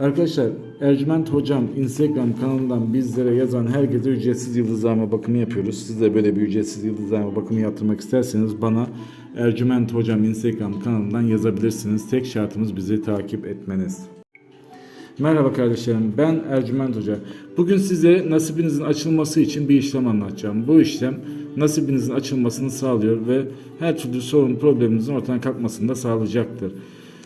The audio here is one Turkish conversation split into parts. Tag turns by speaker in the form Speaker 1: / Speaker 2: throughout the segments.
Speaker 1: Arkadaşlar Ercüment Hocam Instagram kanalından bizlere yazan herkese ücretsiz yıldızlama bakımı yapıyoruz. Siz de böyle bir ücretsiz yıldızlama bakımı yaptırmak isterseniz bana Ercüment Hocam Instagram kanalından yazabilirsiniz. Tek şartımız bizi takip etmeniz. Merhaba kardeşlerim ben Ercüment Hoca. Bugün size nasibinizin açılması için bir işlem anlatacağım. Bu işlem nasibinizin açılmasını sağlıyor ve her türlü sorun probleminizin ortadan kalkmasını da sağlayacaktır.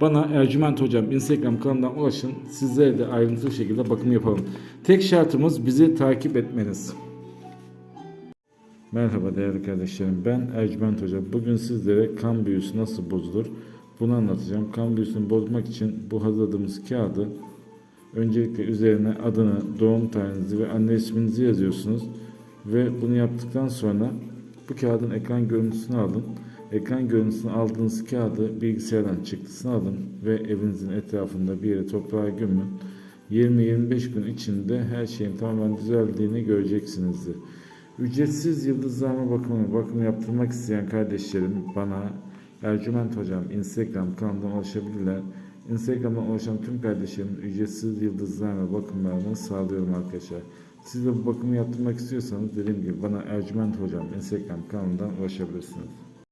Speaker 1: bana Ercüment Hocam Instagram kanalından ulaşın. Sizlere de ayrıntılı şekilde bakım yapalım. Tek şartımız bizi takip etmeniz. Merhaba değerli kardeşlerim. Ben Ercüment Hoca. Bugün sizlere kan büyüsü nasıl bozulur bunu anlatacağım. Kan büyüsünü bozmak için bu hazırladığımız kağıdı öncelikle üzerine adını, doğum tarihinizi ve anne isminizi yazıyorsunuz. Ve bunu yaptıktan sonra bu kağıdın ekran görüntüsünü alın. Ekran görüntüsünü aldığınız kağıdı bilgisayardan çıktısını alın ve evinizin etrafında bir yere toprağa gömün. 20-25 gün içinde her şeyin tamamen düzeldiğini göreceksinizdir. Ücretsiz yıldızlama bakımı, bakım yaptırmak isteyen kardeşlerim bana Ercüment Hocam Instagram kanalından ulaşabilirler. Instagram'dan ulaşan tüm kardeşlerim ücretsiz yıldızlama bakımlarını sağlıyorum arkadaşlar. Siz de bu bakımı yaptırmak istiyorsanız dediğim gibi bana Ercüment Hocam Instagram kanalından ulaşabilirsiniz.